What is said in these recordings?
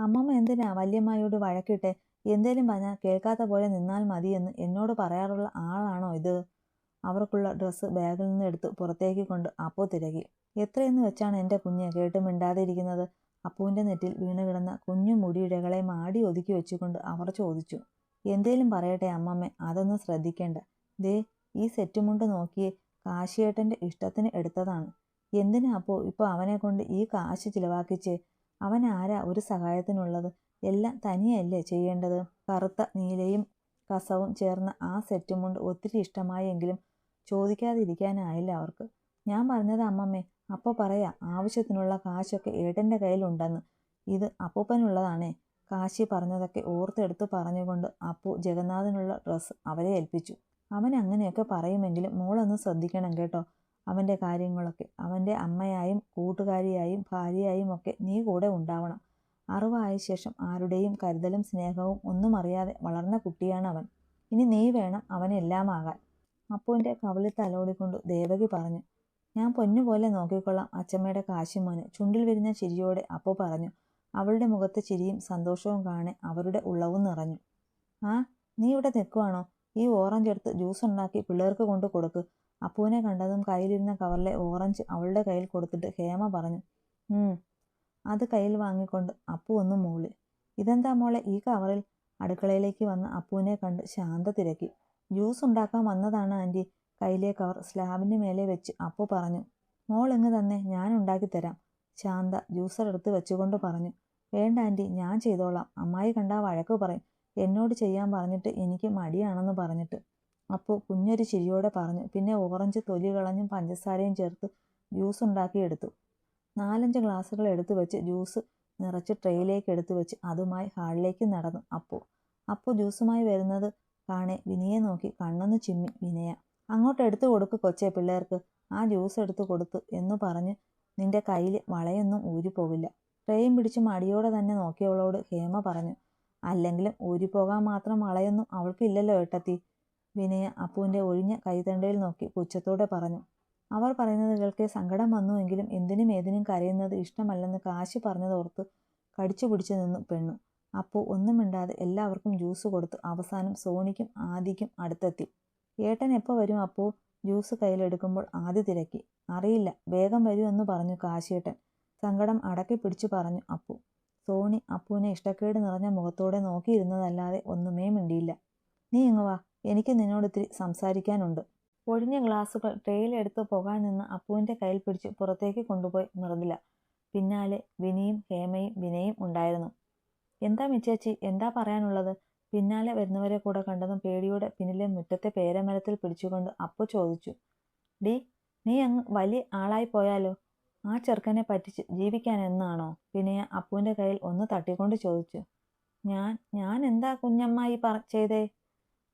അമ്മമ്മ എന്തിനാ വല്യമ്മയോട് വഴക്കിട്ടെ എന്തേലും പറഞ്ഞാൽ കേൾക്കാത്ത പോലെ നിന്നാൽ മതിയെന്ന് എന്നോട് പറയാറുള്ള ആളാണോ ഇത്? അവർക്കുള്ള ഡ്രസ്സ് ബാഗിൽ നിന്ന് എടുത്ത് പുറത്തേക്ക് കൊണ്ട് അപ്പോ തിരകി എത്രയെന്ന് വെച്ചാണ് എന്റെ കുഞ്ഞ് കേട്ട് മിണ്ടാതിരിക്കുന്നത്? അപ്പുവിന്റെ നെറ്റിൽ വീണ് കിടന്ന കുഞ്ഞു മുടിയിഴകളെ മാടി ഒതുക്കി വെച്ചുകൊണ്ട് അവർ ചോദിച്ചു. എന്തേലും പറയട്ടെ അമ്മമ്മ അതൊന്നും ശ്രദ്ധിക്കേണ്ട. ദേ ഈ സെറ്റ് മുണ്ട് നോക്കിയേ കാശിയേട്ടന്റെ ഇഷ്ടത്തിന് എടുത്തതാണ്. എന്തിനാ അപ്പോ ഇപ്പോൾ അവനെ കൊണ്ട് ഈ കാശ് ചിലവാക്കിച്ചേ? അവൻ ആരാ ഒരു സഹായത്തിനുള്ളത്? എല്ലാം തനിയല്ലേ ചെയ്യേണ്ടത്? കറുത്ത നീലയും കസവും ചേർന്ന ആ സെറ്റും കൊണ്ട് ഒത്തിരി ഇഷ്ടമായെങ്കിലും ചോദിക്കാതിരിക്കാനായില്ല അവർക്ക്. ഞാൻ പറഞ്ഞത് അമ്മമ്മേ അപ്പോൾ പറയാ ആവശ്യത്തിനുള്ള കാശൊക്കെ ഏട്ടന്റെ കയ്യിലുണ്ടെന്ന്. ഇത് അപ്പൂപ്പനുള്ളതാണേ. കാശി പറഞ്ഞതൊക്കെ ഓർത്തെടുത്ത് പറഞ്ഞുകൊണ്ട് അപ്പു ജഗന്നാഥനുള്ള ഡ്രസ്സ് അവരെ ഏൽപ്പിച്ചു. അവൻ അങ്ങനെയൊക്കെ പറയുമെങ്കിലും മോളൊന്ന് ശ്രദ്ധിക്കണം കേട്ടോ. അവന്റെ കാര്യങ്ങളൊക്കെ അവന്റെ അമ്മയായും കൂട്ടുകാരിയായും ഭാര്യയായും ഒക്കെ നീ കൂടെ ഉണ്ടാവണം. അറിവായ ശേഷം ആരുടെയും കരുതലും സ്നേഹവും ഒന്നും അറിയാതെ വളർന്ന കുട്ടിയാണ് അവൻ. ഇനി നീ വേണം അവനെല്ലാമാകാൻ അപ്പുവിന്റെ കവിളിൽ തലോടിക്കൊണ്ട് ദേവകി പറഞ്ഞു ഞാൻ പൊന്നുപോലെ നോക്കിക്കൊള്ളാം അച്ചമ്മയുടെ കാശിമോന്. ചുണ്ടിൽ വരുന്ന ചിരിയോടെ അപ്പു പറഞ്ഞു അവളുടെ മുഖത്ത് ചിരിയും സന്തോഷവും കാണെ അവരുടെ ഉള്ളവും നിറഞ്ഞു. ആ നീ ഇവിടെ നിൽക്കുവാണോ? ഈ ഓറഞ്ച് എടുത്ത് ജ്യൂസ് ഉണ്ടാക്കി പിള്ളേർക്ക് കൊണ്ട് കൊടുക്ക്. അപ്പുവിനെ കണ്ടതും കയ്യിലിരുന്ന കവറിലെ ഓറഞ്ച് അവളുടെ കയ്യിൽ കൊടുത്തിട്ട് ഹേമ പറഞ്ഞു അത് കയ്യിൽ വാങ്ങിക്കൊണ്ട് അപ്പു ഒന്ന് മൂളി. ഇതെന്താ മോളെ ഈ കവറിൽ അടുക്കളയിലേക്ക് വന്ന അപ്പൂനെ കണ്ട് ശാന്ത തിരക്കി. ജ്യൂസ് ഉണ്ടാക്കാൻ വന്നതാണ് ആന്റി കയ്യിലെ കവർ സ്ലാബിന് മേലെ വെച്ച് അപ്പു പറഞ്ഞു മോൾ എങ്ങ് തന്നെ ഞാൻ ഉണ്ടാക്കി തരാം. ശാന്ത ജ്യൂസർ എടുത്ത് വെച്ചുകൊണ്ട് പറഞ്ഞു വേണ്ട ആന്റി ഞാൻ ചെയ്തോളാം. അമ്മായി കണ്ടാ വഴക്ക് പറയും. എന്നോട് ചെയ്യാൻ പറഞ്ഞിട്ട് എനിക്ക് മടിയാണെന്ന് പറഞ്ഞിട്ട്. അപ്പോൾ കുഞ്ഞൊരു ചിരിയോടെ പറഞ്ഞു. പിന്നെ ഓറഞ്ച് തൊലി കളഞ്ഞും പഞ്ചസാരയും ചേർത്ത് ജ്യൂസ് ഉണ്ടാക്കിയെടുത്തു നാലഞ്ച് ഗ്ലാസ്സുകൾ എടുത്തു വെച്ച് ജ്യൂസ് നിറച്ച് ട്രെയിലേക്ക് എടുത്തു വെച്ച് അതുമായി ഹാളിലേക്ക് നടന്നു. അപ്പോൾ അപ്പോൾ ജ്യൂസുമായി വരുന്നത് കാണെ. വിനയെ നോക്കി കണ്ണൊന്ന് ചിമ്മി. വിനയ അങ്ങോട്ട് എടുത്തു കൊടുക്ക് കൊച്ചെ പിള്ളേർക്ക്. ആ ജ്യൂസ് എടുത്തു കൊടുത്തു എന്ന് പറഞ്ഞ് നിന്റെ കയ്യിൽ വളയൊന്നും ഊരിപ്പോകില്ല ട്രെയും പിടിച്ച് മടിയോടെ തന്നെ നോക്കിയവളോട് ഹേമ പറഞ്ഞു. അല്ലെങ്കിലും ഊരിപ്പോകാൻ മാത്രം വളയൊന്നും അവൾക്കില്ലല്ലോ ഏട്ടത്തി. വിനയ അപ്പുവിന്റെ ഒഴിഞ്ഞ കൈതണ്ടയിൽ നോക്കി പുച്ഛത്തോടെ പറഞ്ഞു. അവർ പറയുന്നത് കേൾക്കെ സങ്കടം വന്നുവെങ്കിലും എന്തിനും ഏതിനും കരയുന്നത് ഇഷ്ടമല്ലെന്ന് കാശി പറഞ്ഞതോർത്ത് കടിച്ചു പിടിച്ചു നിന്നു പെണ്ണു. അപ്പു ഒന്നും മിണ്ടാതെ എല്ലാവർക്കും ജ്യൂസ് കൊടുത്തു അവസാനം സോണിക്കും ആദിക്കും അടുത്തെത്തി. ഏട്ടൻ എപ്പോൾ വരും അപ്പു? ജ്യൂസ് കയ്യിലെടുക്കുമ്പോൾ ആദ്യ തിരക്കി. അറിയില്ല വേഗം വരൂ എന്ന് പറഞ്ഞു കാശിയേട്ടൻ. സങ്കടം അടക്കി പിടിച്ചു പറഞ്ഞു അപ്പു. സോണി അപ്പുവിനെ ഇഷ്ടക്കേട് നിറഞ്ഞ മുഖത്തോടെ നോക്കിയിരുന്നതല്ലാതെ ഒന്നുമേ മിണ്ടിയില്ല. നീ ഇങ്ങ് എനിക്ക് നിന്നോട് ഇത്തിരി സംസാരിക്കാനുണ്ട്. ഒഴിഞ്ഞ ഗ്ലാസുകൾ ട്രെയിലെടുത്ത് പോകാൻ നിന്ന് അപ്പുവിന്റെ കയ്യിൽ പിടിച്ച് പുറത്തേക്ക് കൊണ്ടുപോയി മൃദുല പിന്നാലെ വിനിയും ഹേമയും വിനയും ഉണ്ടായിരുന്നു. എന്താ മിച്ചേച്ചി? എന്താ പറയാനുള്ളത്? പിന്നാലെ വരുന്നവരെ കൂടെ കണ്ടതും പേടിയോടെ പിന്നിലെ മുറ്റത്തെ പേരമരത്തിൽ പിടിച്ചുകൊണ്ട് അപ്പു ചോദിച്ചു. ഡി നീ അങ്ങ് വലിയ ആളായി പോയാലോ? ആ ചെറുക്കനെ പറ്റിച്ച് ജീവിക്കാൻ എന്നാണോ? വിനയ അപ്പുവിന്റെ കയ്യിൽ ഒന്ന് തട്ടിക്കൊണ്ട് ചോദിച്ചു. ഞാൻ ഞാൻ എന്താ കുഞ്ഞമ്മ ഈ പറ ചെയ്തേ?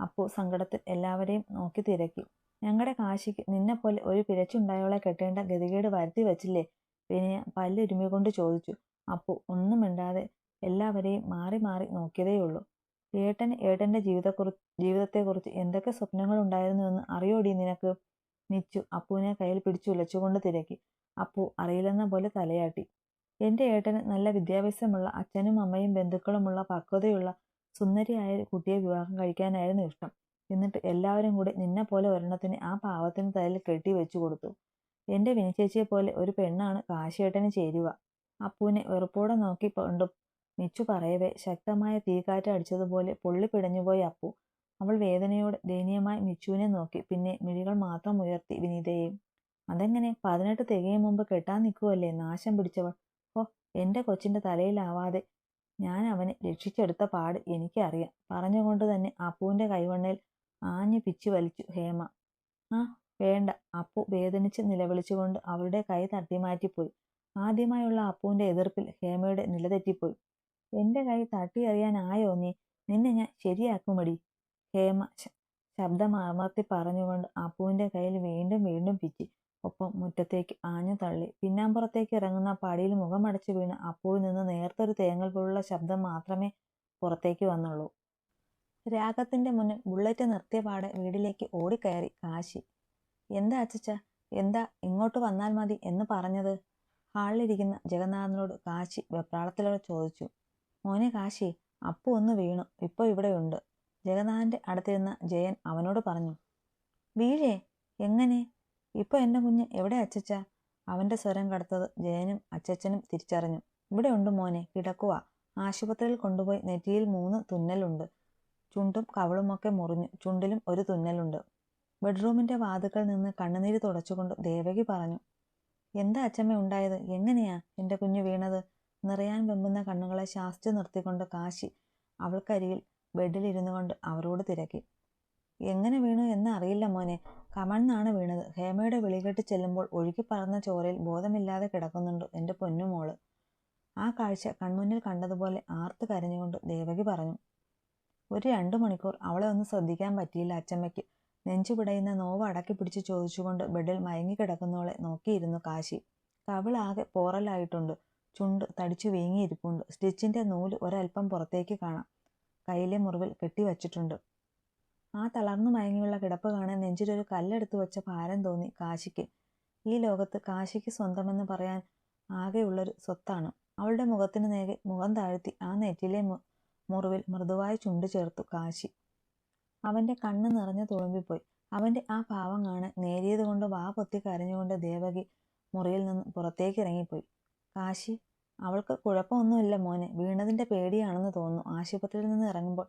അപ്പു സങ്കടത്തിൽ എല്ലാവരെയും നോക്കി തിരക്കി. ഞങ്ങളുടെ കാശിക്ക് നിന്നെപ്പോലെ ഒരു പിഴച്ചുണ്ടായവളെ കെട്ടേണ്ട ഗതികേട് വരുത്തി വെച്ചില്ലേ? വിനയ പല്ലുരുമി കൊണ്ട് ചോദിച്ചു. അപ്പു ഒന്നും മിണ്ടാതെ എല്ലാവരെയും മാറി മാറി നോക്കിയതേയുള്ളൂ. ഏട്ടന് ഏട്ടന്റെ ജീവിതക്കുറി ജീവിതത്തെക്കുറിച്ച് എന്തൊക്കെ സ്വപ്നങ്ങളുണ്ടായിരുന്നു എന്ന് അറിയോടി നിനക്ക്? നിച്ചു അപ്പുവിനെ കയ്യിൽ പിടിച്ചു ഉലച്ചുകൊണ്ട് തിരക്കി. അപ്പു അറിയില്ലെന്ന പോലെ തലയാട്ടി. എന്റെ ഏട്ടന് നല്ല വിദ്യാഭ്യാസമുള്ള അച്ഛനും അമ്മയും ബന്ധുക്കളുമുള്ള പക്വതയുള്ള സുന്ദരിയായ കുട്ടിയെ വിവാഹം കഴിക്കാനായിരുന്നു ഇഷ്ടം. എന്നിട്ട് എല്ലാവരും കൂടി നിന്നെ പോലെ ഒരെണ്ണത്തിന് ആ പാവത്തിന് തലയിൽ കെട്ടി വെച്ചു കൊടുത്തു. എന്റെ വിനിച്ചേച്ചിയെ പോലെ ഒരു പെണ്ണാണ് കാശിയേട്ടന് ചേരുക. അപ്പൂനെ വെറുപ്പോടെ നോക്കി കൊണ്ടും മിച്ചു പറയവേ ശക്തമായ തീക്കാറ്റ് അടിച്ചതുപോലെ പൊള്ളി പിടഞ്ഞുപോയി അപ്പു. അവൾ വേദനയോടെ ദയനീയമായി മിച്ചുവിനെ നോക്കി. പിന്നെ മിഴികൾ മാത്രം ഉയർത്തി വിനീതയെയും അതെങ്ങനെ? പതിനെട്ട് തികയും മുമ്പ് കെട്ടാൻ നിൽക്കുമല്ലേ നാശം പിടിച്ചവൾ. ഓ എന്റെ കൊച്ചിന്റെ തലയിലാവാതെ ഞാൻ അവനെ രക്ഷിച്ചെടുത്ത പാട് എനിക്കറിയാം. പറഞ്ഞുകൊണ്ട് തന്നെ അപ്പുവിന്റെ കൈവണ്ണയിൽ ആഞ്ഞു പിച്ചു വലിച്ചു ഹേമ. ആ വേണ്ട. അപ്പു വേദനിച്ച് നിലവിളിച്ചുകൊണ്ട് അവളുടെ കൈ തട്ടി മാറ്റിപ്പോയി. ആദ്യമായുള്ള അപ്പുവിന്റെ എതിർപ്പിൽ ഹേമയുടെ നിലതെറ്റിപ്പോയി എന്റെ കൈ തട്ടി അറിയാനായോ നീ? നിന്നെ ഞാൻ ശരിയാക്കുമടി. ഹേമ ശബ്ദമർത്തി പറഞ്ഞുകൊണ്ട് അപ്പുവിന്റെ കയ്യിൽ വീണ്ടും വീണ്ടും പിച്ചി. ഒപ്പം മുറ്റത്തേക്ക് ആഞ്ഞു തള്ളി. പിന്നാമ്പുറത്തേക്ക് ഇറങ്ങുന്ന പടിയിൽ മുഖമടച്ചു വീണ് അപ്പുവിൽ നിന്ന് നേർത്തൊരു തേങ്ങൽ പോലുള്ള ശബ്ദം മാത്രമേ പുറത്തേക്ക് വന്നുള്ളൂ. രാഗത്തിന്റെ മുന്നിൽ ബുള്ളറ്റ് നിർത്തിയ പാടെ വീട്ടിലേക്ക് ഓടിക്കയറി. കാശി എന്താ അച്ചച്ച എന്താ ഇങ്ങോട്ട് വന്നാൽ മതി എന്ന് പറഞ്ഞത്? ഹാളിലിരിക്കുന്ന ജഗന്നാഥനോട് കാശി വെപ്രാളത്തിലൂടെ ചോദിച്ചു. മോനെ കാശി അപ്പു ഒന്ന് വീണു. ഇപ്പോൾ ഇവിടെയുണ്ട് ജഗന്നാഥന്റെ അടുത്തിരുന്ന ജയൻ അവനോട് പറഞ്ഞു. വീഴേ? എങ്ങനെ? ഇപ്പോൾ എന്റെ കുഞ്ഞ് എവിടെ അച്ചച്ച അവന്റെ സ്വരം കടത്തത് ജയനും അച്ചച്ചനും തിരിച്ചറിഞ്ഞു. ഇവിടെ ഉണ്ട് മോനെ കിടക്കുക ആശുപത്രിയിൽ കൊണ്ടുപോയി നെറ്റിയിൽ മൂന്ന് തുന്നലുണ്ട്. ചുണ്ടും കവളുമൊക്കെ മുറിഞ്ഞു. ചുണ്ടിലും ഒരു തുന്നലുണ്ട്. ബെഡ്റൂമിന്റെ വാതുക്കൾ നിന്ന് കണ്ണുനീര് തുടച്ചുകൊണ്ട് ദേവകി പറഞ്ഞു എന്താ അച്ചമ്മ ഉണ്ടായത്? എങ്ങനെയാ എന്റെ കുഞ്ഞു വീണത്? നിറയാൻ വെമ്പുന്ന കണ്ണുകളെ ശാസ്ത്രി നിർത്തിക്കൊണ്ട് കാശി അവൾക്കരികിൽ ബെഡിലിരുന്നു കൊണ്ട് അവരോട് തിരക്കി എങ്ങനെ വീണു എന്ന് അറിയില്ല മോനെ. കമഴ്ന്നാണ് വീണത്. ഹേമയുടെ വിളികെട്ട് ചെല്ലുമ്പോൾ ഒഴുകി പറന്ന ചോരയിൽ ബോധമില്ലാതെ കിടക്കുന്നുണ്ട് എന്റെ പൊന്നുമോൾ ആ കാഴ്ച കൺമുന്നിൽ കണ്ടതുപോലെ ആർത്ത് കരഞ്ഞുകൊണ്ട് ദേവകി പറഞ്ഞു ഒരു രണ്ടു മണിക്കൂർ അവളെ ഒന്ന് ശ്രദ്ധിക്കാൻ പറ്റിയില്ല അച്ചമ്മയ്ക്ക്. നെഞ്ചു പിടയുന്ന നോവ് അടക്കി പിടിച്ച് ചോദിച്ചുകൊണ്ട് ബെഡിൽ മയങ്ങിക്കിടക്കുന്നവളെ നോക്കിയിരുന്നു കാശി. കവിളാകെ പോറലായിട്ടുണ്ട്. ചുണ്ട് തടിച്ചു വീങ്ങിയിരിപ്പുണ്ട്. സ്റ്റിച്ചിന്റെ നൂൽ ഒരൽപ്പം പുറത്തേക്ക് കാണാം. കയ്യിലെ മുറിവിൽ കെട്ടിവച്ചിട്ടുണ്ട്. ആ തളർന്നു മയങ്ങിയുള്ള കിടപ്പ് കാണാൻ നെഞ്ചിലൊരു കല്ലെടുത്തു വെച്ച ഭാരം തോന്നി കാശിക്ക്. ഈ ലോകത്ത് കാശിക്ക് സ്വന്തമെന്ന് പറയാൻ ആകെയുള്ളൊരു സ്വത്താണ്. അവളുടെ മുഖത്തിന് നേരെ മുഖം താഴ്ത്തി ആ നെറ്റിലെ മുറിവിൽ മൃദുവായി ചുണ്ടു ചേർത്തു കാശി. അവന്റെ കണ്ണ് നിറഞ്ഞു തുളുമ്പിപ്പോയി. അവന്റെ ആ ഭാവം കാണാൻ നേരിയതുകൊണ്ട് വാ പൊത്തി കരഞ്ഞുകൊണ്ട് ദേവകി മുറിയിൽ നിന്ന് പുറത്തേക്ക് ഇറങ്ങിപ്പോയി. കാശി അവൾക്ക് കുഴപ്പമൊന്നുമില്ല മോനെ. വീണതിന്റെ പേടിയാണെന്ന് തോന്നുന്നു. ആശുപത്രിയിൽ നിന്ന് ഇറങ്ങുമ്പോൾ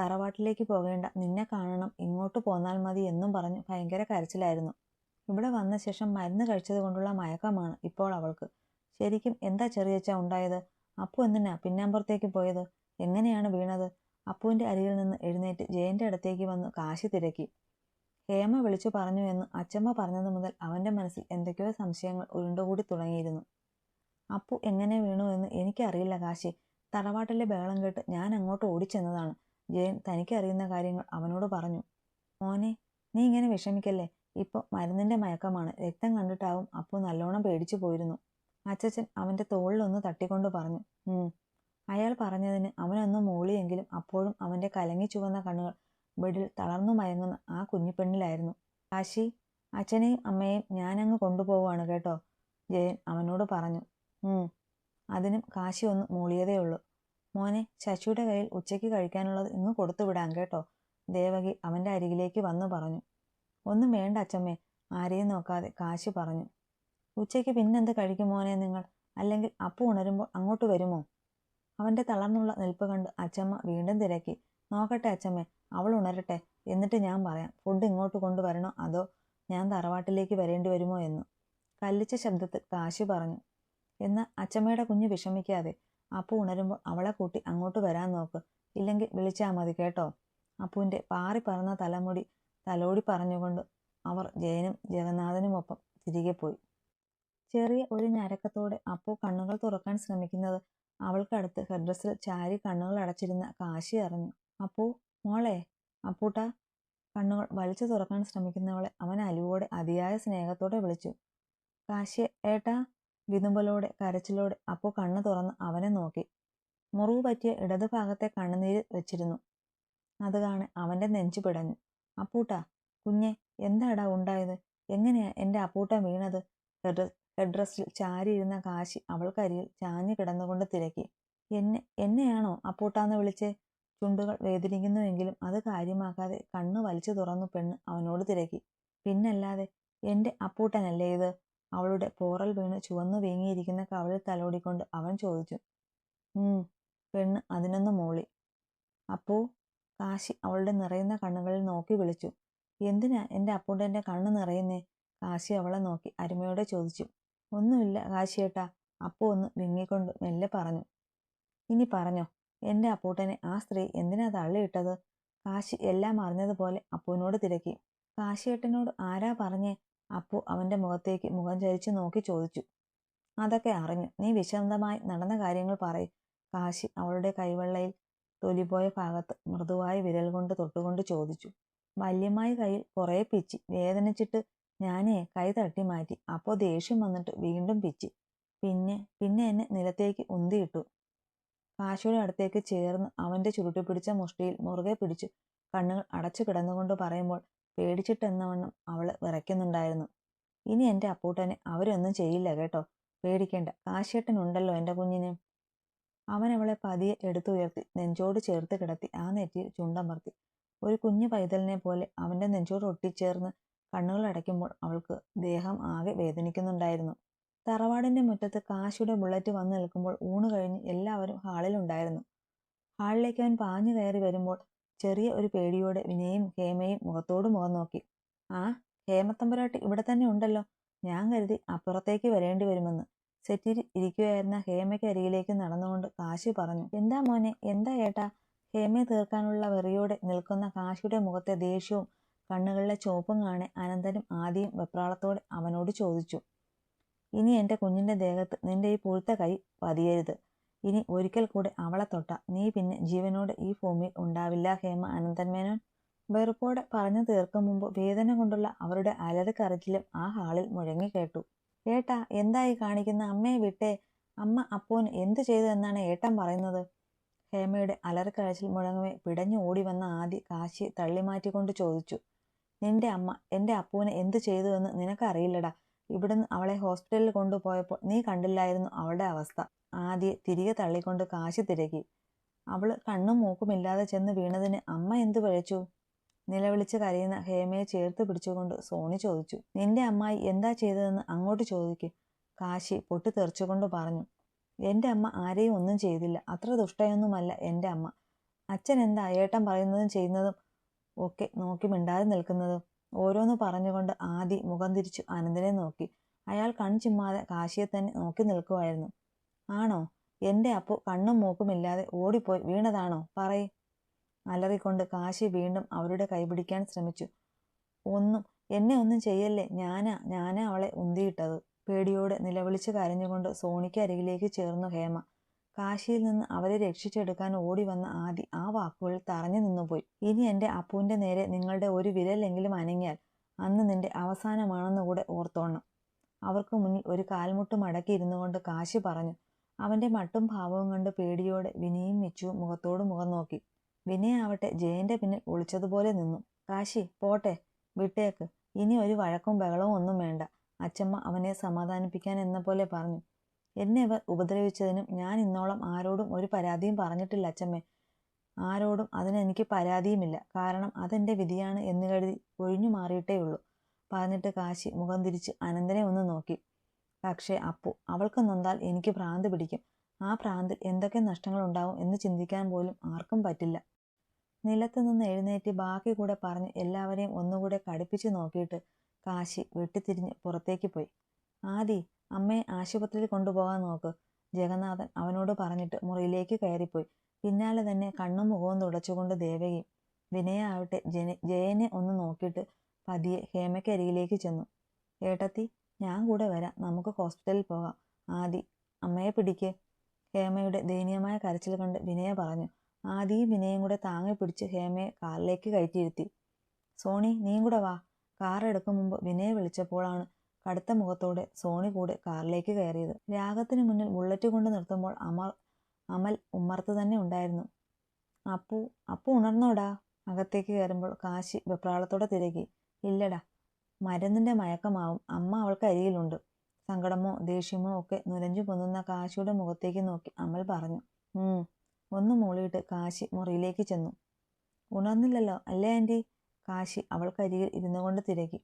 തറവാട്ടിലേക്ക് പോകേണ്ട. നിന്നെ കാണണം. ഇങ്ങോട്ട് പോന്നാൽ മതി എന്നും പറഞ്ഞു ഭയങ്കര കരച്ചിലായിരുന്നു. ഇവിടെ വന്ന ശേഷം മരുന്ന് കഴിച്ചത് കൊണ്ടുള്ള മയക്കമാണ് ഇപ്പോൾ അവൾക്ക്. ശരിക്കും എന്താ ചെറിയച്ച ഉണ്ടായത്? അപ്പു എന്തിനാ പിന്നാമ്പുറത്തേക്ക് പോയത്? എങ്ങനെയാണ് വീണത്? അപ്പുവിന്റെ അരികിൽ നിന്ന് എഴുന്നേറ്റ് ജയന്റെ അടുത്തേക്ക് വന്ന് കാശി തിരക്കി. ഹേമ വിളിച്ചു പറഞ്ഞു എന്ന് അച്ചമ്മ പറഞ്ഞത് മുതൽ അവന്റെ മനസ്സിൽ എന്തൊക്കെയോ സംശയങ്ങൾ ഉരുണ്ടുകൂടി തുടങ്ങിയിരുന്നു. അപ്പു എങ്ങനെ വീണു എന്ന് എനിക്കറിയില്ല കാശി. തറവാട്ടിലെ ബഹളം കേട്ട് ഞാൻ അങ്ങോട്ട് ഓടിച്ചെന്നതാണ്. ജയൻ തനിക്കറിയുന്ന കാര്യങ്ങൾ അവനോട് പറഞ്ഞു. മോനെ നീ ഇങ്ങനെ വിഷമിക്കല്ലേ? ഇപ്പോൾ മരുന്നിന്റെ മയക്കമാണ്. രക്തം കണ്ടിട്ടാവും അപ്പോൾ നല്ലോണം പേടിച്ചു പോയിരുന്നു. അച്ചച്ചൻ അവന്റെ തോളിലൊന്ന് തട്ടിക്കൊണ്ട് പറഞ്ഞു. അയാൾ പറഞ്ഞതിന് അവനൊന്ന് മൂളിയെങ്കിലും അപ്പോഴും അവന്റെ കലങ്ങി ചുവന്ന കണ്ണുകൾ ബെഡിൽ തളർന്നു മയങ്ങുന്ന ആ കുഞ്ഞിപ്പെണ്ണിലായിരുന്നു. കാശി അച്ഛനെയും അമ്മയെയും ഞാനങ്ങ് കൊണ്ടുപോവാണ് കേട്ടോ ജയൻ അവനോട് പറഞ്ഞു. അതിനും കാശി ഒന്ന് മൂളിയതേ ഉള്ളൂ മോനെ ശശിയുടെ കയ്യിൽ ഉച്ചയ്ക്ക് കഴിക്കാനുള്ളത് ഇങ്ങ് കൊടുത്തു വിടാം കേട്ടോ. ദേവകി അവന്റെ അരികിലേക്ക് വന്നു പറഞ്ഞു. ഒന്നും വേണ്ട അച്ചമ്മേ ആരെയും നോക്കാതെ കാശി പറഞ്ഞു. ഉച്ചയ്ക്ക് പിന്നെന്ത് കഴിക്കും മോനെ നിങ്ങൾ? അല്ലെങ്കിൽ അപ്പു ഉണരുമ്പോൾ അങ്ങോട്ട് വരുമോ? അവന്റെ തളർന്നുള്ള നിൽപ്പ് കണ്ട് അച്ചമ്മ വീണ്ടും തിരക്കി. നോക്കട്ടെ അച്ചമ്മേ അവൾ ഉണരട്ടെ എന്നിട്ട് ഞാൻ പറയാം ഫുഡ് ഇങ്ങോട്ട് കൊണ്ടുവരണോ അതോ ഞാൻ തറവാട്ടിലേക്ക് വരേണ്ടി വരുമോ എന്ന്. കല്ലിച്ച ശബ്ദത്തിൽ കാശി പറഞ്ഞു. എന്നാൽ അച്ചമ്മയുടെ കുഞ്ഞ് വിഷമിക്കാതെ അപ്പു ഉണരുമ്പോൾ അവളെ കൂട്ടി അങ്ങോട്ട് വരാൻ നോക്ക്. ഇല്ലെങ്കിൽ വിളിച്ചാൽ മതി കേട്ടോ. അപ്പുവിന്റെ പാറി പറന്ന തലമുടി തലോടി പറഞ്ഞുകൊണ്ട് അവർ ജയനും ജഗന്നാഥനുമൊപ്പം തിരികെ പോയി. ചെറിയ ഒരു ഞരക്കത്തോടെ അപ്പു കണ്ണുകൾ തുറക്കാൻ ശ്രമിക്കുന്നത് അവൾക്കടുത്ത് ഹെഡ്രസ്സിൽ ചാരി കണ്ണുകൾ അടച്ചിരുന്ന കാശി അറിഞ്ഞു. അപ്പു മോളെ അപ്പൂട്ട. കണ്ണുകൾ വലിച്ചു തുറക്കാൻ ശ്രമിക്കുന്നവളെ അവൻ അലിവോടെ അതിയായ സ്നേഹത്തോടെ വിളിച്ചു. കാശി ഏട്ടാ വിതുമ്പലോടെ കരച്ചിലോടെ അപ്പു കണ്ണു തുറന്ന് അവനെ നോക്കി. മുറിവ് പറ്റിയ ഇടതുഭാഗത്തെ കണ്ണുനീര് വെച്ചിരുന്നു. അത് കാണെ അവന്റെ നെഞ്ചു പിടഞ്ഞു. അപ്പൂട്ട കുഞ്ഞെ എന്താടാ ഉണ്ടായത്? എങ്ങനെയാ എന്റെ അപ്പൂട്ട വീണത്? ഹെഡ്രസ്സിൽ ചാരിയിരുന്ന കാശി അവൾക്കരിയിൽ ചാഞ്ഞു കിടന്നുകൊണ്ട് തിരക്കി. എന്നെ എന്നെയാണോ അപ്പൂട്ടാന്ന് വിളിച്ച്? ചുണ്ടുകൾ വേദനിക്കുന്നുവെങ്കിലും അത് കാര്യമാക്കാതെ കണ്ണു വലിച്ചു തുറന്നു പെണ്ണ് അവനോട് തിരക്കി. പിന്നല്ലാതെ എന്റെ അപ്പൂട്ടനല്ലേ ഇത്? അവളുടെ പോറൽ വീണ് ചുവന്നു വീങ്ങിയിരിക്കുന്ന കവളിൽ തലോടിക്കൊണ്ട് അവൻ ചോദിച്ചു പെണ്ണ് അതിനൊന്ന് മോളി. അപ്പോ കാശി അവളുടെ നിറയുന്ന കണ്ണുകളിൽ നോക്കി വിളിച്ചു എന്തിനാ എന്റെ അപ്പൂട്ടന്റെ കണ്ണ് നിറയുന്നേ? കാശി അവളെ നോക്കി അരുമയോടെ ചോദിച്ചു ഒന്നുമില്ല കാശിയേട്ടാ. അപ്പു ഒന്ന് വിങ്ങിക്കൊണ്ട് മെല്ലെ പറഞ്ഞു ഇനി പറഞ്ഞോ എന്റെ അപ്പൂട്ടനെ ആ സ്ത്രീ എന്തിനാ തള്ളിയിട്ടത്? കാശി എല്ലാം അറിഞ്ഞതുപോലെ അപ്പുവിനോട് തിരക്കി കാശിയേട്ടനോട് ആരാ പറഞ്ഞേ? അപ്പു അവന്റെ മുഖത്തേക്ക് മുഖം ചരിച്ചു നോക്കി ചോദിച്ചു. അതൊക്കെ അറിഞ്ഞു. നീ വിശദമായി നടന്ന കാര്യങ്ങൾ പറയും. കാശി അവളുടെ കൈവെള്ളയിൽ തൊലിപോയ ഭാഗത്ത് മൃദുവായ വിരൽ കൊണ്ട് തൊട്ടുകൊണ്ട് ചോദിച്ചു. വല്യമായ കയ്യിൽ കുറേ പിച്ചി. വേദനിച്ചിട്ട് ഞാനേ കൈ തട്ടി മാറ്റി. അപ്പോൾ ദേഷ്യം വന്നിട്ട് വീണ്ടും പിച്ചി. പിന്നെ പിന്നെ എന്നെ നിലത്തേക്ക് ഉന്തിയിട്ടു. കാശിയുടെ അടുത്തേക്ക് ചേർന്ന് അവന്റെ ചുരുട്ടി പിടിച്ച മുഷ്ടിയിൽ മുറുകെ പിടിച്ചു കണ്ണുകൾ അടച്ചു കിടന്നുകൊണ്ട് പറയുമ്പോൾ പേടിച്ചിട്ടെന്നവണ്ണം അവൾ വിറയ്ക്കുന്നുണ്ടായിരുന്നു. ഇനി എന്റെ അപ്പൂട്ടനെ അവരൊന്നും ചെയ്യില്ല കേട്ടോ. പേടിക്കേണ്ട. ഉണ്ടല്ലോ എന്റെ കുഞ്ഞിന്. അവൻ അവളെ പതിയെ എടുത്തുയർത്തി നെഞ്ചോട് ചേർത്ത് കിടത്തി ആ നെറ്റിയിൽ ചുണ്ടമർത്തി ഒരു കുഞ്ഞു പൈതലിനെ പോലെ അവന്റെ നെഞ്ചോട് ഒട്ടിച്ചേർന്ന് കണ്ണുകൾ അടയ്ക്കുമ്പോൾ അവൾക്ക് ദേഹം ആകെ വേദനിക്കുന്നുണ്ടായിരുന്നു. തറവാടിന്റെ മുറ്റത്ത് കാശിയുടെ ബുള്ളറ്റ് വന്നു നിൽക്കുമ്പോൾ ഊണ് കഴിഞ്ഞ് എല്ലാവരും ഹാളിലുണ്ടായിരുന്നു. ഹാളിലേക്ക് അവൻ പാഞ്ഞു കയറി വരുമ്പോൾ ചെറിയ ഒരു പേടിയോടെ വിനയും ഹേമയും മുഖത്തോട് മുഖം നോക്കി. ആ ഹേമത്തമ്പുരാട്ടി ഇവിടെ തന്നെ ഉണ്ടല്ലോ. ഞാൻ കരുതി അപ്പുറത്തേക്ക് വരേണ്ടി വരുമെന്ന്. സെറ്റിൽ ഇരിക്കുകയായിരുന്ന ഹേമയ്ക്ക് അരികിലേക്ക് നടന്നുകൊണ്ട് കാശി പറഞ്ഞു. എന്താ മോനെ എന്താ ഏട്ടാ? ഹേമയെ തീർക്കാനുള്ള വെറിയോടെ നിൽക്കുന്ന കാശിയുടെ മുഖത്തെ ദേഷ്യവും കണ്ണുകളിലെ ചോപ്പും കാണെ അനന്തനും ആദ്യം വെപ്രാളത്തോടെ അവനോട് ചോദിച്ചു. ഇനി എന്റെ കുഞ്ഞിന്റെ ദേഹത്ത് നിന്റെ ഈ പുഴുത്ത കൈ പതിയരുത്. ഇനി ഒരിക്കൽ കൂടി അവളെ തൊട്ട. നീ പിന്നെ ജീവനോട് ഈ ഭൂമിയിൽ ഉണ്ടാവില്ല ഹേമ അനന്തന്മേനോൻ. വെറുപ്പോടെ പറഞ്ഞു തീർക്കും മുമ്പ് വേദന കൊണ്ടുള്ള അവരുടെ അലറിക്കരച്ചിലും ആ ഹാളിൽ മുഴങ്ങി കേട്ടു. ഏട്ടാ എന്തായി കാണിക്കുന്ന അമ്മയെ വിട്ടേ? അമ്മ അപ്പോന് എന്തു ചെയ്തു എന്നാണ് ഏട്ടൻ പറയുന്നത്? ഹേമയുടെ അലറിക്കരച്ചിൽ മുഴങ്ങവേ പിടഞ്ഞു ഓടി വന്ന ആദി കാശിയെ തള്ളിമാറ്റിക്കൊണ്ട് ചോദിച്ചു. നിന്റെ അമ്മ എന്റെ അപ്പൂനെ എന്ത് ചെയ്തു എന്ന് നിനക്കറിയില്ലടാ. ഇവിടുന്ന് അവളെ ഹോസ്പിറ്റലിൽ കൊണ്ടുപോയപ്പോൾ നീ കണ്ടില്ലായിരുന്നു അവളുടെ അവസ്ഥ. ആദ്യം തിരികെ തള്ളിക്കൊണ്ട് കാശി തിരക്കി. അവൾ കണ്ണും മൂക്കുമില്ലാതെ ചെന്ന് വീണതിന് അമ്മ എന്തു പഴച്ചു? നിലവിളിച്ച് കരയുന്ന ഹേമയെ ചേർത്ത് പിടിച്ചുകൊണ്ട് സോണി ചോദിച്ചു. നിന്റെ അമ്മായി എന്താ ചെയ്തതെന്ന് അങ്ങോട്ട് ചോദിക്കും കാശി പൊട്ടിത്തെറിച്ചുകൊണ്ട് പറഞ്ഞു. എന്റെ അമ്മ ആരെയും ഒന്നും ചെയ്തില്ല. അത്ര ദുഷ്ടയൊന്നുമല്ല എന്റെ അമ്മ. അച്ഛൻ എന്താ ഏട്ടൻ പറയുന്നതും ചെയ്യുന്നതും ഒക്കെ നോക്കി മിണ്ടാതെ നിൽക്കുന്നതും? ഓരോന്ന് പറഞ്ഞുകൊണ്ട് ആദി മുഖം തിരിച്ചു അനന്തനെ നോക്കി. അയാൾ കൺ ചിമ്മാതെ കാശിയെ തന്നെ നോക്കി നിൽക്കുമായിരുന്നു ആണോ? എന്റെ അപ്പു കണ്ണും മൂക്കുമില്ലാതെ ഓടിപ്പോയി വീണതാണോ? പറയ്. അലറിക്കൊണ്ട് കാശി വീണ്ടും അവരുടെ കൈപിടിക്കാൻ ശ്രമിച്ചു. ഒന്നും എന്നെ ഒന്നും ചെയ്യല്ലേ? ഞാനാ ഞാനാ അവളെ ഉന്തിയിട്ടത്. പേടിയോടെ നിലവിളിച്ച് കരഞ്ഞുകൊണ്ട് സോണിക്ക് അരികിലേക്ക് ചേർന്നു ഹേമ. കാശിയിൽ നിന്ന് അവരെ രക്ഷിച്ചെടുക്കാൻ ഓടി വന്ന ആദി ആ വാക്കുകൾ തറഞ്ഞു നിന്നുപോയി. ഇനി എന്റെ അപ്പുവിന്റെ നേരെ നിങ്ങളുടെ ഒരു വിരലെങ്കിലും അനങ്ങിയാൽ അന്ന് നിന്റെ അവസാനമാണെന്ന് കൂടെ ഓർത്തോണം. അവർക്ക് മുന്നിൽ ഒരു കാൽമുട്ട് മടക്കി ഇരുന്നുകൊണ്ട് കാശി പറഞ്ഞു. അവന്റെ മട്ടും ഭാവവും കണ്ട് പേടിയോടെ വിനയും മിച്ചുവും മുഖത്തോട് മുഖം നോക്കി. വിനയാവട്ടെ ജയന്റെ പിന്നിൽ ഒളിച്ചതുപോലെ നിന്നു. കാശി പോട്ടെ വിട്ടേക്ക്. ഇനി ഒരു വഴക്കും ബഹളവും ഒന്നും വേണ്ട. അച്ചമ്മ അവനെ സമാധാനിപ്പിക്കാൻ എന്ന പോലെ പറഞ്ഞു. എന്നെ അവർ ഉപദ്രവിച്ചതിനും ഞാൻ ഇന്നോളം ആരോടും ഒരു പരാതിയും പറഞ്ഞിട്ടില്ല അച്ചമ്മേ. ആരോടും അതിനെനിക്ക് പരാതിയുമില്ല. കാരണം അതെന്റെ വിധിയാണ് എന്ന് കരുതി ഒഴിഞ്ഞു മാറിയിട്ടേ ഉള്ളൂ. പറഞ്ഞിട്ട് കാശി മുഖം തിരിച്ച് അനന്തനെ ഒന്ന് നോക്കി. പക്ഷേ അപ്പു അവൾക്ക് നൊന്താൽ എനിക്ക് ഭ്രാന്ത് പിടിക്കും. ആ ഭ്രാന്തിൽ എന്തൊക്കെ നഷ്ടങ്ങൾ ഉണ്ടാവും എന്ന് ചിന്തിക്കാൻ പോലും ആർക്കും പറ്റില്ല. നിലത്ത് നിന്ന് എഴുന്നേറ്റ് ബാക്കി കൂടെ പറഞ്ഞ് എല്ലാവരെയും ഒന്നുകൂടെ കടുപ്പിച്ച് നോക്കിയിട്ട് കാശി വെട്ടിത്തിരിഞ്ഞ് പുറത്തേക്ക് പോയി. ആദി അമ്മയെ ആശുപത്രിയിൽ കൊണ്ടുപോകാൻ നോക്ക്. ജഗന്നാഥൻ അവനോട് പറഞ്ഞിട്ട് മുറിയിലേക്ക് കയറിപ്പോയി. പിന്നാലെ തന്നെ കണ്ണും മുഖവും തുടച്ചുകൊണ്ട് ദേവകി വിനയാവട്ടെ ജന ജയനെ ഒന്ന് നോക്കിയിട്ട് പതിയെ ഹേമയ്ക്കരികിലേക്ക് ചെന്നു. ഏട്ടത്തി ഞാൻ കൂടെ വരാം. നമുക്ക് ഹോസ്പിറ്റലിൽ പോകാം. ആദി അമ്മയെ പിടിക്ക്. ഹേമയുടെ ദയനീയമായ കരച്ചിൽ കണ്ട് വിനയ പറഞ്ഞു. ആദിയും വിനയും കൂടെ താങ്ങി പിടിച്ച് ഹേമയെ കാറിലേക്ക് കയറ്റിയിരുത്തി. സോണി നീയും കൂടെ വാ. കാർ എടുക്കും മുമ്പ് വിനയെ വിളിച്ചപ്പോഴാണ് കടുത്ത മുഖത്തോടെ സോണി കൂടെ കാറിലേക്ക് കയറിയത്. രാഗത്തിന് മുന്നിൽ ബുള്ളറ്റ് കൊണ്ട് നിർത്തുമ്പോൾ അമൽ അമൽ ഉമ്മർത്ത് തന്നെ ഉണ്ടായിരുന്നു. അപ്പു അപ്പു ഉണർന്നോടാ? അകത്തേക്ക് കയറുമ്പോൾ കാശി വെപ്രാളത്തോടെ തിരകി ഇല്ലടാ മരുന്നിന്റെ മയക്കമാവും. അമ്മ അവൾക്ക് അരിയിലുണ്ട് സങ്കടമോ ദേഷ്യമോ ഒക്കെ നുരഞ്ഞു പൊന്നുന്ന കാശിയുടെ മുഖത്തേക്ക് നോക്കി അമൽ പറഞ്ഞു. ഒന്ന് മൂളിയിട്ട് കാശി മുറിയിലേക്ക് ചെന്നു. ഉണർന്നില്ലല്ലോ അല്ലേ ആന്റി കാശി അവൾക്കരികിൽ ഇരുന്നു കൊണ്ട് തിരക്കി.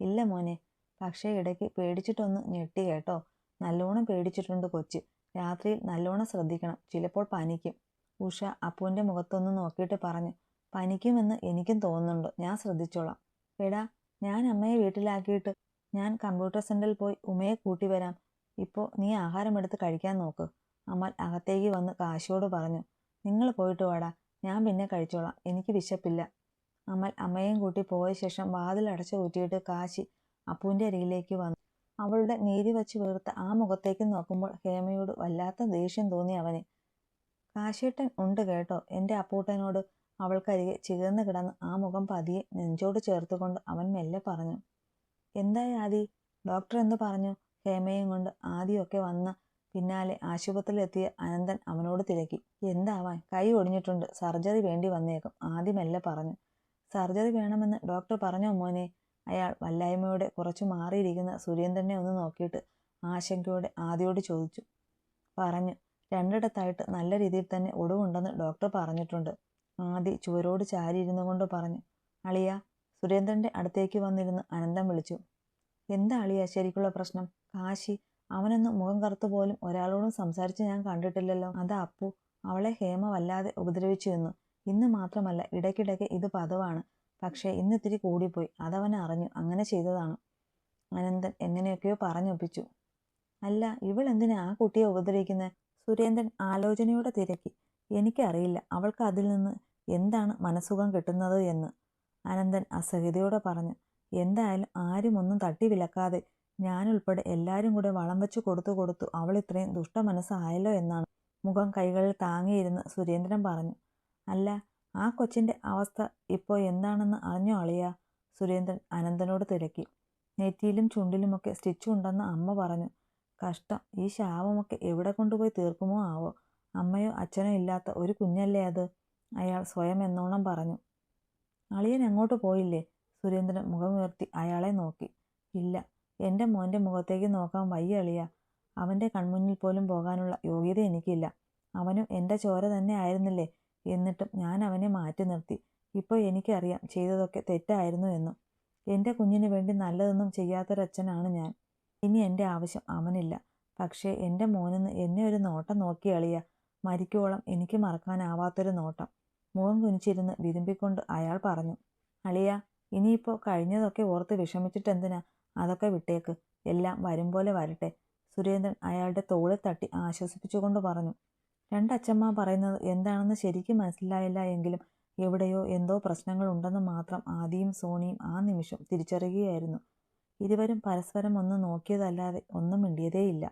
ഇല്ല മോനെ പക്ഷേ ഇടയ്ക്ക് പേടിച്ചിട്ടൊന്ന് ഞെട്ടി കേട്ടോ. നല്ലോണം പേടിച്ചിട്ടുണ്ട് കൊച്ച്. രാത്രിയിൽ നല്ലോണം ശ്രദ്ധിക്കണം. ചിലപ്പോൾ പനിക്കും. ഉഷ അപ്പുവിന്റെ മുഖത്തൊന്ന് നോക്കിയിട്ട് പറഞ്ഞു പനിക്കുമെന്ന് എനിക്കും തോന്നുന്നുണ്ട്. ഞാൻ ശ്രദ്ധിച്ചോളാം. എടാ ഞാൻ അമ്മയെ വീട്ടിലാക്കിയിട്ട് ഞാൻ കമ്പ്യൂട്ടർ സെന്ററിൽ പോയി ഉമയെ കൂട്ടി വരാം. ഇപ്പോൾ നീ ആഹാരമെടുത്ത് കഴിക്കാൻ നോക്ക്. അമൽ അകത്തേക്ക് വന്ന് കാശിയോട് പറഞ്ഞു നിങ്ങൾ പോയിട്ട് വാടാ. ഞാൻ പിന്നെ കഴിച്ചോളാം. എനിക്ക് വിശപ്പില്ല. അമൽ അമ്മയെയും കൂട്ടി പോയ ശേഷം വാതിൽ അടച്ചു കൂട്ടിയിട്ട് കാശി അപ്പുവിന്റെ അരികിലേക്ക് വന്നു. അവളുടെ നീതി വച്ച് വീർത്ത ആ മുഖത്തേക്ക് നോക്കുമ്പോൾ ഹേമയോട് വല്ലാത്ത ദേഷ്യം തോന്നി അവന്. കാശേട്ടൻ ഉണ്ട് കേട്ടോ. എന്റെ അപ്പൂട്ടനോട് അവൾക്കരികെ ചികർന്നു കിടന്ന് ആ മുഖം പതിയെ നെഞ്ചോട് ചേർത്തുകൊണ്ട് അവൻ മെല്ലെ പറഞ്ഞു. എന്തായി ആദി? ഡോക്ടർ എന്ത് പറഞ്ഞു? ഹേമയും കൊണ്ട് ആദിയൊക്കെ വന്ന പിന്നാലെ ആശുപത്രിയിലെത്തിയ അനന്തൻ അവനോട് തിരക്കി. എന്താവാൻ? കൈ ഒടിഞ്ഞിട്ടുണ്ട്. സർജറി വേണ്ടി വന്നേക്കും ആദ്യം മെല്ലെ പറഞ്ഞു. സർജറി വേണമെന്ന് ഡോക്ടർ പറഞ്ഞോ മോനെ? അയാൾ വല്ലായ്മയോടെ കുറച്ചു മാറിയിരിക്കുന്ന സുരേന്ദ്രനെ ഒന്ന് നോക്കിയിട്ട് ആശങ്കയോടെ ആദിയോട് ചോദിച്ചു. പറഞ്ഞു രണ്ടിടത്തായിട്ട് നല്ല രീതിയിൽ തന്നെ ഒടുവുണ്ടെന്ന് ഡോക്ടർ പറഞ്ഞിട്ടുണ്ട്. ആദി ചുവരോട് ചാരിയിരുന്നു കൊണ്ട് പറഞ്ഞു അളിയ സുരേന്ദ്രന്റെ അടുത്തേക്ക് വന്നിരുന്ന് അനന്തം വിളിച്ചു. എന്താ അളിയ ശരിക്കുള്ള പ്രശ്നം? കാശി അവനൊന്നും മുഖം കറുത്തു പോലും ഒരാളോടും സംസാരിച്ച് ഞാൻ കണ്ടിട്ടില്ലല്ലോ. അതാ അപ്പു അവളെ ഹേമ വല്ലാതെ ഉപദ്രവിച്ചു എന്നു ഇന്ന് മാത്രമല്ല ഇടയ്ക്കിടയ്ക്ക് ഇത് പതിവാണ്. പക്ഷേ ഇന്ന് ഇത്തിരി കൂടിപ്പോയി. അതവൻ അറിഞ്ഞു. അങ്ങനെ ചെയ്തതാണ്. അനന്തൻ എങ്ങനെയൊക്കെയോ പറഞ്ഞൊപ്പിച്ചു. അല്ല ഇവൾ എന്തിനാ ആ കുട്ടിയെ ഉപദ്രവിക്കുന്നത് സുരേന്ദ്രൻ ആലോചനയോടെ തിരക്കി. എനിക്കറിയില്ല അവൾക്ക് അതിൽ നിന്ന് എന്താണ് മനസുഖം കിട്ടുന്നത് എന്ന്. അനന്തൻ അസഹിതയോടെ പറഞ്ഞു എന്തായാലും ആരും ഒന്നും തട്ടി വിലക്കാതെ ഞാനുൾപ്പെടെ എല്ലാവരും കൂടെ വളം വെച്ച് കൊടുത്തു കൊടുത്തു അവൾ ഇത്രയും ദുഷ്ട മനസ്സായല്ലോ എന്നാണ്. മുഖം കൈകളിൽ താങ്ങിയിരുന്ന് സുരേന്ദ്രൻ പറഞ്ഞു അല്ല ആ കൊച്ചിന്റെ അവസ്ഥ ഇപ്പോൾ എന്താണെന്ന് അറിഞ്ഞോ അളിയ? സുരേന്ദ്രൻ അനന്തനോട് തിരക്കി. നെറ്റിയിലും ചുണ്ടിലുമൊക്കെ സ്റ്റിച്ച് ഉണ്ടെന്ന് അമ്മ പറഞ്ഞു കഷ്ടം. ഈ ശാപമൊക്കെ എവിടെ കൊണ്ടുപോയി തീർക്കുമോ ആവോ? അമ്മയോ അച്ഛനോ ഇല്ലാത്ത ഒരു കുഞ്ഞല്ലേ അത്? അയാൾ സ്വയം എന്നോണം പറഞ്ഞു. അളിയൻ എങ്ങോട്ട് പോയില്ലേ? സുരേന്ദ്രൻ മുഖമുയർത്തി അയാളെ നോക്കി. ഇല്ല. എന്റെ മോന്റെ മുഖത്തേക്ക് നോക്കാൻ വയ്യ അളിയ. അവന്റെ കൺമുന്നിൽ പോലും പോകാനുള്ള യോഗ്യത എനിക്കില്ല. അവനും എന്റെ ചോര തന്നെ ആയിരുന്നില്ലേ? എന്നിട്ടും ഞാൻ അവനെ മാറ്റി നിർത്തി. ഇപ്പോൾ എനിക്കറിയാം ചെയ്തതൊക്കെ തെറ്റായിരുന്നു എന്നും. എന്റെ കുഞ്ഞിന് വേണ്ടി നല്ലതൊന്നും ചെയ്യാത്തൊരച്ഛനാണ് ഞാൻ. ഇനി എന്റെ ആവശ്യം അവനില്ല. പക്ഷേ എന്റെ മോനെന്ന് എന്നെ ഒരു നോട്ടം നോക്കി അളിയ. മരിക്കോളം എനിക്ക് മറക്കാനാവാത്തൊരു നോട്ടം. മുഖം കുനിച്ചിരുന്ന് വിരുമ്പിക്കൊണ്ട് അയാൾ പറഞ്ഞു അളിയ ഇനിയിപ്പോൾ കഴിഞ്ഞതൊക്കെ ഓർത്ത് വിഷമിച്ചിട്ടെന്തിനാ? അതൊക്കെ വിട്ടേക്ക്. എല്ലാം വരും പോലെ വരട്ടെ. സുരേന്ദ്രൻ അയാളുടെ തോളിൽ തട്ടി ആശ്വസിപ്പിച്ചുകൊണ്ട് പറഞ്ഞു രണ്ടച്ഛമ്മ പറയുന്നത് എന്താണെന്ന് ശരിക്കും മനസ്സിലായില്ല എങ്കിലും എവിടെയോ എന്തോ പ്രശ്നങ്ങൾ ഉണ്ടെന്ന് മാത്രം ആദിയും സോണിയും ആ നിമിഷം തിരിച്ചറിയുകയായിരുന്നു. ഇരുവരും പരസ്പരം ഒന്ന് നോക്കിയതല്ലാതെ ഒന്നും മിണ്ടിയതേയില്ല.